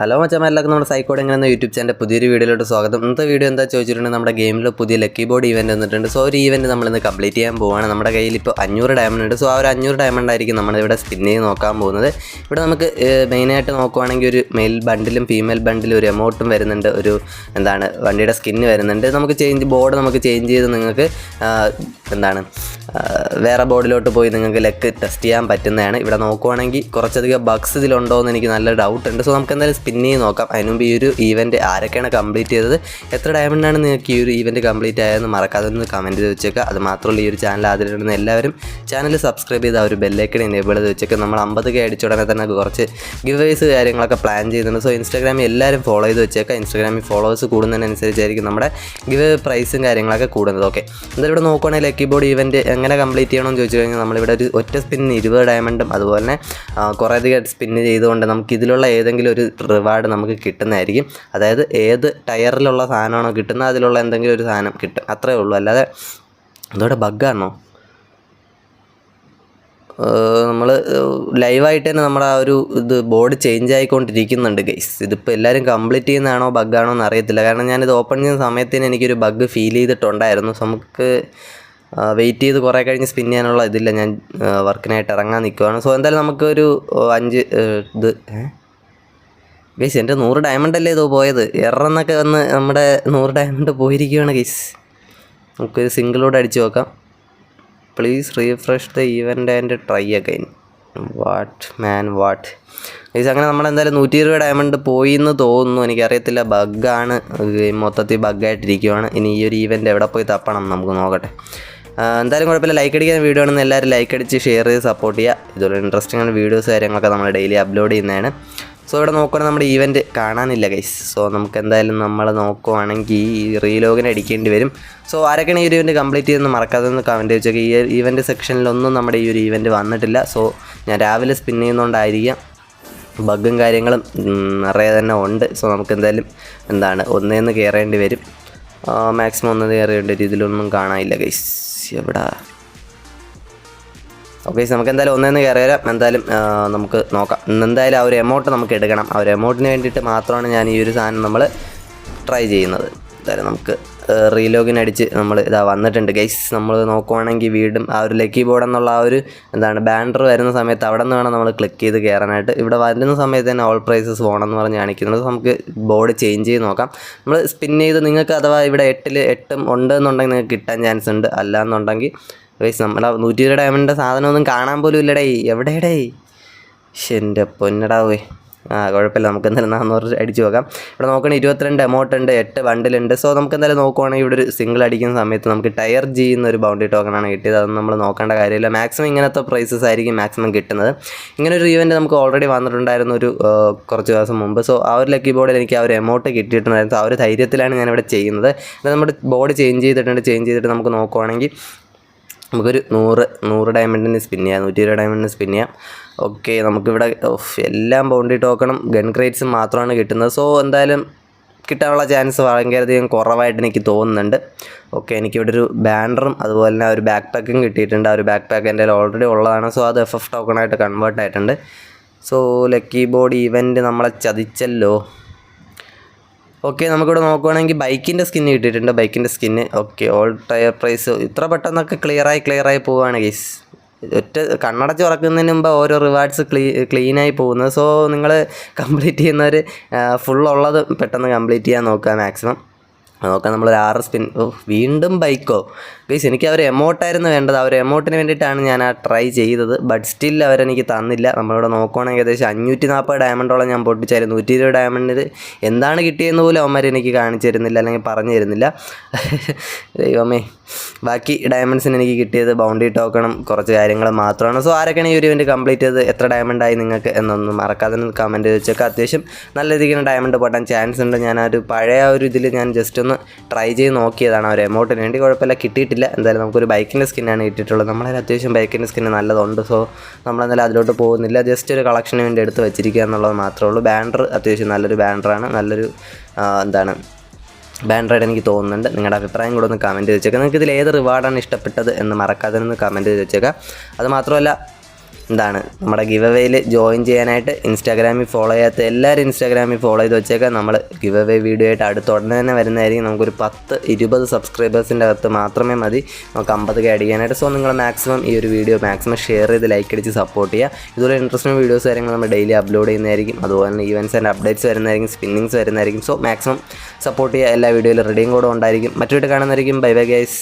Hello മച്ചാ എല്ലാവർക്കും നമ്മുടെ സൈക്കോഡ് എങ്ങനെ യൂട്യൂബ് ചാനലിന്റെ പുതിയൊരു വീഡിയോയിലോട്ട് സ്വാഗതം. ഇന്നത്തെ വീഡിയോ എന്താ ചോദിച്ചിട്ടുണ്ടെങ്കിൽ നമ്മുടെ ഗെയിമിൽ പുതിയ ലക്കി ബോർഡ് ഇവന്റ് വന്നിട്ടുണ്ട്. സോ ഒരു ഇവന്റ് നമ്മളിന്ന് കംപ്ലീറ്റ് ചെയ്യാൻ പോവാണ്. നമ്മുടെ കയ്യിൽ ഇപ്പോൾ അഞ്ഞൂറ് ഡയമണ്ട് ഉണ്ട്. സോ ആ ഒരു അഞ്ഞൂറ് ഡയമണ്ട് ആയിരിക്കും നമ്മളിവിടെ സ്പിൻ ചെയ്ത് നോക്കാൻ പോകുന്നത്. ഇവിടെ നമുക്ക് മെയിനായിട്ട് നോക്കുവാണെങ്കിൽ ഒരു മെയിൽ ബണ്ടിലും ഫീമെയിൽ ബണ്ടിലും ഒരു എമൗണ്ടും വരുന്നുണ്ട്. ഒരു എന്താണ് വണ്ടിയുടെ സ്കിന്ന് വരുന്നുണ്ട്. നമുക്ക് ചേഞ്ച് ബോർഡ് നമുക്ക് ചേഞ്ച് ചെയ്ത് നിങ്ങൾക്ക് എന്താണ് വേറെ ബോർഡിലോട്ട് പോയി നിങ്ങൾക്ക് ലെക്ക് ടെസ്റ്റ് ചെയ്യാൻ പറ്റുന്നതാണ്. ഇവിടെ നോക്കുവാണെങ്കിൽ കുറച്ചധികം ബഗ്സ് ഇതിലുണ്ടോ എന്ന് എനിക്ക് നല്ല ഡൗട്ട് ഉണ്ട്. സോ നമുക്ക് എന്തായാലും സ്പിൻ ചെയ്ത് നോക്കാം. അതിന് മുമ്പ് ഈ ഒരു ഈവന്റ് ആരൊക്കെയാണ് കംപ്ലീറ്റ് ചെയ്തത്? എത്ര ഡയമണ്ടാണ് നിങ്ങൾക്ക് ഈ ഒരു ഈവന്റ് കംപ്ലീറ്റ് ആയതെന്ന് മറക്കാതെ ഒന്ന് കമന്റ് ചെയ്ത് വെച്ചേക്കുക. അത് മാത്രമല്ല ഈ ഒരു ചാനൽ ആദ്യമായിട്ട് എല്ലാവരും ചാനൽ സബ്സ്ക്രൈബ് ചെയ്ത് ആ ഒരു ബെല്ലൈക്കൺ എനേബിൾ ചെയ്ത് വെച്ചേക്കുക. നമ്മൾ അമ്പത് കെ അടിച്ച ഉടനെ തന്നെ കുറച്ച് ഗിവ് വേസ് കാര്യങ്ങളൊക്കെ പ്ലാൻ ചെയ്യുന്നുണ്ട്. സോ ഇൻസ്റ്റാഗ്രാമിൽ എല്ലാവരും ഫോളോ ചെയ്ത് വെച്ചേക്കുക. ഇൻസ്റ്റാഗ്രാമിൽ ഫോളോവേഴ്സ് കൂടുന്നതിനനുസരിച്ചായിരിക്കും നമ്മുടെ ഗിവ് പ്രൈസും കാര്യങ്ങളൊക്കെ കൂടുന്നത്. ഓക്കെ എന്തായാലും ഇവിടെ നോക്കുവാണെങ്കിൽ ലക്കി ബോർഡ് ഇവന്റ് എങ്ങനെ കംപ്ലീറ്റ് ചെയ്യണമെന്ന് ചോദിച്ചു കഴിഞ്ഞാൽ നമ്മളിവിടെ ഒരു ഒറ്റ സ്പിന്നിന് ഇരുപത് ഡയമണ്ടും അതുപോലെ തന്നെ കുറേയധികം സ്പിന്ന് ചെയ്തുകൊണ്ട് നമുക്ക് ഇതിലുള്ള ഏതെങ്കിലും ഒരു റിവാർഡ് നമുക്ക് കിട്ടുന്നതായിരിക്കും. അതായത് ഏത് ടയറിലുള്ള സാധനമാണോ കിട്ടുന്നത് അതിലുള്ള എന്തെങ്കിലും ഒരു സാധനം കിട്ടും. അത്രേ ഉള്ളൂ. അല്ലാതെ അതോടെ ബഗ്ഗാണോ നമ്മൾ ലൈവായിട്ട് തന്നെ നമ്മുടെ ആ ഒരു ഇത് ബോർഡ് ചേഞ്ച് ആയിക്കൊണ്ടിരിക്കുന്നുണ്ട് ഗൈസ് ഇതിപ്പോൾ എല്ലാവരും കംപ്ലീറ്റ് ചെയ്യുന്നതാണോ ബഗ്ഗാണോ എന്ന് അറിയത്തില്ല കാരണം ഞാനിത് ഓപ്പൺ ചെയ്യുന്ന സമയത്തിന് എനിക്കൊരു ബഗ് ഫീൽ ചെയ്തിട്ടുണ്ടായിരുന്നു. നമുക്ക് വെയിറ്റ് ചെയ്ത് കുറേ കഴിഞ്ഞ് സ്പിൻ ചെയ്യാനുള്ള ഇതില്ല. ഞാൻ വർക്കിനായിട്ട് ഇറങ്ങാൻ നിൽക്കുവാണ് സോ എന്തായാലും നമുക്കൊരു അഞ്ച് ഇത് ഗൈസ് എന്റെ നൂറ് ഡയമണ്ട് അല്ലേ ഇതോ പോയത്? എറന്നൊക്കെ വന്ന് നമ്മുടെ നൂറ് ഡയമണ്ട് പോയിരിക്കുകയാണ് ഗൈസ് നമുക്കൊരു സിംഗിളോട് അടിച്ച് നോക്കാം. Please refresh the event and try again what man what guys അങ്ങനെ നമ്മളെന്തായാലും നൂറ്റി ഇരുപത് ഡയമണ്ട് പോയി എന്ന് തോന്നുന്നു എനിക്കറിയത്തില്ല ബഗ്ഗാണ് മൊത്തത്തിൽ ബഗ്ഗായിട്ടിരിക്കുവാണ് ഇനി ഈ ഒരു ഈവന്റ് എവിടെ പോയി തപ്പണം? നമുക്ക് നോക്കട്ടെ. എന്തായാലും കുഴപ്പമില്ല. ലൈക്ക് അടിക്കുന്ന വീഡിയോ ആണെന്ന് എല്ലാവരും ലൈക്ക് അടിച്ച് ഷെയർ ചെയ്ത് സപ്പോർട്ട് ചെയ്യുക. ഇതുപോലെ ഇൻട്രസ്റ്റിംഗ് ആണ് വീഡിയോസ് കാര്യങ്ങളൊക്കെ നമ്മൾ ഡെയിലി അപ്ലോഡ് ചെയ്യുന്നതാണ്. സോ ഇവിടെ നോക്കുകയാണെങ്കിൽ നമ്മുടെ ഈവന്റ് കാണാനില്ല ഗൈസ് സോ നമുക്ക് എന്തായാലും നമ്മൾ നോക്കുവാണെങ്കിൽ ഈ റീലോഗിന് അടിക്കേണ്ടി വരും. സോ ആരൊക്കെയാണ് ഈ ഒരു ഇവന്റ് കംപ്ലീറ്റ് ചെയ്തെന്ന് മറക്കാതെ ഒന്ന് കമന്റ് വെച്ചേക്ക്. ഈ ഇവന്റ് സെക്ഷനിലൊന്നും നമ്മുടെ ഈ ഒരു ഇവന്റ് വന്നിട്ടില്ല. സോ ഞാൻ രാവിലെ സ്പിൻ ചെയ്യുന്നതുകൊണ്ടായിരിക്കാം ബഗ്ഗും കാര്യങ്ങളും നിറയെ തന്നെ ഉണ്ട്. സോ നമുക്ക് എന്തായാലും എന്താണ് ഒന്നേന്ന് കയറേണ്ടി വരും. മാക്സിമം ഒന്ന് കയറേണ്ട രീതിയിലൊന്നും കാണാനില്ല ഗൈസ് എവിടാ? ഓക്കെ നമുക്ക് എന്തായാലും ഒന്നേന്ന് കയറി വരാം എന്തായാലും നമുക്ക് നോക്കാം. എന്തായാലും ആ ഒരു എമൗണ്ട് നമുക്ക് എടുക്കണം. ആ ഒരു എമൗണ്ടിന് വേണ്ടിയിട്ട് മാത്രമാണ് ഞാൻ ഈ ഒരു സാധനം നമ്മൾ ട്രൈ ചെയ്യുന്നത്. എന്തായാലും നമുക്ക് റീലോഗിൻ അടിച്ച് നമ്മൾ ഇതാ വന്നിട്ടുണ്ട്. ഗൈസ് നമ്മൾ നോക്കുവാണെങ്കിൽ വീടും ആ ഒരു ലക്കി ബോർഡ് എന്നുള്ള ആ ഒരു എന്താണ് ബാനർ വരുന്ന സമയത്ത് അവിടെ നിന്ന് വേണം നമ്മൾ ക്ലിക്ക് ചെയ്ത് കയറാനായിട്ട്. ഇവിടെ വരുന്ന സമയത്ത് തന്നെ ഓൾ പ്രൈസസ് പോകണമെന്ന് പറഞ്ഞ് കാണിക്കുന്നത് നമുക്ക് ബോർഡ് ചേഞ്ച് ചെയ്ത് നോക്കാം. നമ്മൾ സ്പിൻ ചെയ്ത് നിങ്ങൾക്ക് അഥവാ ഇവിടെ എട്ടിൽ എട്ടും ഉണ്ട് എന്നുണ്ടെങ്കിൽ നിങ്ങൾക്ക് കിട്ടാൻ ചാൻസ് ഉണ്ട്. അല്ല എന്നുണ്ടെങ്കിൽ ഗൈസ് നമ്മുടെ നൂറ്റി ഇരുപത് ഡയമണ്ടിന്റെ സാധനമൊന്നും കാണാൻ പോലും ഇല്ലടേ. എവിടെയടേ? ശരി എന്റെ പൊന്നടാവേ. ആ കുഴപ്പമില്ല. നമുക്ക് എന്തായാലും നാന്നൂറ് അടിച്ച് നോക്കാം ഇവിടെ നോക്കണേ ഇരുപത്തിരണ്ട് എമൗണ്ട് ഉണ്ട് എട്ട് വണ്ടിലുണ്ട് സോ നമുക്ക് എന്തായാലും നോക്കുവാണെങ്കിൽ ഇവിടെ ഒരു സിംഗിൾ അടിക്കുന്ന സമയത്ത് നമുക്ക് ടയർ ജി എന്നൊരു ബൗണ്ടറി ടോക്കണാണ് കിട്ടിയത്. അതൊന്നും നമ്മൾ നോക്കേണ്ട കാര്യമില്ല. മാക്സിമം ഇങ്ങനത്തെ പ്രൈസസ് ആയിരിക്കും മാക്സിമം കിട്ടുന്നത്. ഇങ്ങനെ ഒരു ഇവന്റ് നമുക്ക് ഓൾറെഡി വന്നിട്ടുണ്ടായിരുന്നു ഒരു കുറച്ച് ദിവസം മുമ്പ്. സോ ആ ഒരു ലക്കി ബോർഡിൽ എനിക്ക് ആ ഒരു എമൗണ്ട് കിട്ടിയിട്ടുണ്ടായിരുന്നു. ആ ഒരു ധൈര്യത്തിലാണ് ഞാനിവിടെ ചെയ്യുന്നത്. എന്നാൽ നമ്മുടെ ബോർഡ് ചേഞ്ച് ചെയ്തിട്ടുണ്ട്. ചേഞ്ച് ചെയ്തിട്ട് നമുക്ക് നോക്കുവാണെങ്കിൽ നമുക്കൊരു നൂറ് നൂറ് ഡയമണ്ടിന് സ്പിൻ ചെയ്യാം നൂറ്റി ഇരുപത് ഡയമണ്ടിന് സ്പിൻ ചെയ്യാം. ഓക്കെ നമുക്കിവിടെ എല്ലാം ബൗണ്ടറി ടോക്കണും ഗൺ ക്രേറ്റ്സും മാത്രമാണ് കിട്ടുന്നത്. സോ എന്തായാലും കിട്ടാനുള്ള ചാൻസ് ഭയങ്കരധികം കുറവായിട്ട് എനിക്ക് തോന്നുന്നുണ്ട്. ഓക്കെ എനിക്കിവിടെ ഒരു ബാനറും അതുപോലെ തന്നെ ഒരു ബാക്ക് പാക്കും കിട്ടിയിട്ടുണ്ട്. ആ ഒരു ബാക്ക് പാക്ക് എന്റെ ഓൾറെഡി ഉള്ളതാണ്. സോ അത് എഫ് എഫ് ടോക്കണായിട്ട് കൺവേർട്ട് ആയിട്ടുണ്ട്. സോ ലക്കി ബോർഡ് ഈവന്റ് നമ്മളെ ചതിച്ചല്ലോ. ഓക്കെ നമുക്കിവിടെ നോക്കുവാണെങ്കിൽ ബൈക്കിന്റെ സ്കിന്ന് കിട്ടിയിട്ടുണ്ട് ബൈക്കിന്റെ skin okay all tier prize ഇത്ര പെട്ടെന്നൊക്കെ ക്ലിയറായി ക്ലിയറായി പോവുകയാണ് ഗൈസ് ഒറ്റ കണ്ണടച്ച് തുറക്കുന്നതിന് മുമ്പ് ഓരോ റിവാർഡ്സ് ക്ലീ ക്ലീനായി പോകുന്നത്. സോ നിങ്ങൾ കംപ്ലീറ്റ് ചെയ്യുന്നവർ ഫുൾ ഉള്ളത് പെട്ടെന്ന് കംപ്ലീറ്റ് ചെയ്യാൻ നോക്കുക മാക്സിമം നോക്കാം നമ്മൾ ആർ ആറ് സ്പിൻ വീണ്ടും ബൈക്കോ പ്ലീസ് എനിക്ക് അവർ എമൗണ്ടായിരുന്നു വേണ്ടത്. ആ ഒരു എമൗണ്ടിന് വേണ്ടിയിട്ടാണ് ഞാൻ ആ ട്രൈ ചെയ്തത്. ബട്ട് സ്റ്റിൽ അവരെനിക്ക് തന്നില്ല. നമ്മളിവിടെ നോക്കുവാണെങ്കിൽ ഏകദേശം അഞ്ഞൂറ്റി നാൽപ്പത് ഡയമണ്ടോളം ഞാൻ പൊട്ടിച്ചായിരുന്നു. നൂറ്റി ഇരുപത് ഡയമണ്ടിൽ എന്താണ് കിട്ടിയെന്ന് പോലും അവന്മാർ എനിക്ക് കാണിച്ചു തരുന്നില്ല അല്ലെങ്കിൽ പറഞ്ഞു തരുന്നില്ല ദൈവമേ. ബാക്കി ഡയമണ്ട്സിന് എനിക്ക് കിട്ടിയത് ബൗണ്ടറി ടോക്കണും കുറച്ച് കാര്യങ്ങൾ മാത്രമാണ്. സോ ആരൊക്കെയാണ് ഈ ഒരു ഇവന്റ് കംപ്ലീറ്റ് ചെയ്ത് എത്ര ഡയമണ്ട് ആയി നിങ്ങൾക്ക് എന്നൊന്നും മറക്കാതെ കമന്റ് വെച്ചൊക്കെ. അത്യാവശ്യം നല്ല രീതിയിൽ ഡയമണ്ട് പൊട്ടാൻ ചാൻസ് ഉണ്ട്. ഞാൻ ആ ഒരു പഴയ ഒരു ഇതിൽ ഞാൻ ജസ്റ്റ് ഒന്ന് ട്രൈ ചെയ്ത് നോക്കിയതാണ് ഒരു എമൗണ്ടിന് വേണ്ടി കുഴപ്പമില്ല കിട്ടിയിട്ടില്ല. എന്തായാലും നമുക്കൊരു ബൈക്കിന്റെ സ്കിന്നാണ് കിട്ടിയിട്ടുള്ളത്. നമ്മളതിൽ അത്യാവശ്യം ബൈക്കിന്റെ സ്കിന്ന് നല്ലതുണ്ട്. സോ നമ്മളെന്തായാലും അതിലോട്ട് പോകുന്നില്ല. ജസ്റ്റ് ഒരു കളക്ഷന് വേണ്ടി എടുത്ത് വെച്ചിരിക്കുക എന്നുള്ളത് മാത്രമേ ഉള്ളൂ. ബാൻഡർ അത്യാവശ്യം നല്ലൊരു ബാൻഡറാണ് നല്ലൊരു എന്താണ് ബാൻഡ്രൈഡ് എനിക്ക് തോന്നുന്നുണ്ട്. നിങ്ങളുടെ അഭിപ്രായം കൂടെ ഒന്ന് കമന്റ് ചെയ്ത് വെച്ചേക്കാം. നിങ്ങൾക്ക് ഇതിൽ ഏത് റിവാർഡാണ് ഇഷ്ടപ്പെട്ടത് എന്ന് മറക്കാതെ ഒന്ന് കമന്റ് ചെയ്ത് വെച്ചേക്കാം. അത് മാത്രമല്ല എന്താണ് നമ്മുടെ ഗിവ് അവയിൽ ജോയിൻ ചെയ്യാനായിട്ട് ഇൻസ്റ്റാഗ്രാമിൽ ഫോളോ ചെയ്യാത്ത എല്ലാവരും ഇൻസ്റ്റാഗ്രാമിൽ ഫോളോ ചെയ്ത് വെച്ചേക്കാം. നമ്മൾ ഗിവ് അവേ വീഡിയോ ആയിട്ട് അടുത്ത ഉടനെ തന്നെ വരുന്നതായിരിക്കും. നമുക്കൊരു പത്ത് ഇരുപത് സബ്സ്ക്രൈബേഴ്സിന്റെ അകത്ത് മാത്രമേ മതി. നമുക്ക് അമ്പത് കെ അടിക്കാനായിട്ട്. സോ നിങ്ങൾ മാക്സിമം ഈ ഒരു വീഡിയോ മാക്സിമം ഷെയർ ചെയ്ത് ലൈക്ക് അടിച്ച് സപ്പോർട്ട് ചെയ്യുക. ഇതുപോലെ ഇൻട്രസ്റ്റിംഗ് വീഡിയോസ് കാര്യങ്ങൾ നമ്മൾ ഡെയിലി അപ്ലോഡ് ചെയ്യുന്നതായിരിക്കും. അതുപോലെ തന്നെ ഈവൻസ് ആൻഡ് അപ്ഡേറ്റ്സ് വരുന്നതായിരിക്കും സ്പിന്നിങ്സ് വരുന്നതായിരിക്കും. സോ മാക്സിമം സപ്പോർട്ട് ചെയ്യുക. എല്ലാ വീഡിയോയിലും റെഡിയും കൂടെ ഉണ്ടായിരിക്കും. മറ്റു വീട്ടിൽ കാണുന്നതായിരിക്കും. Bye bye guys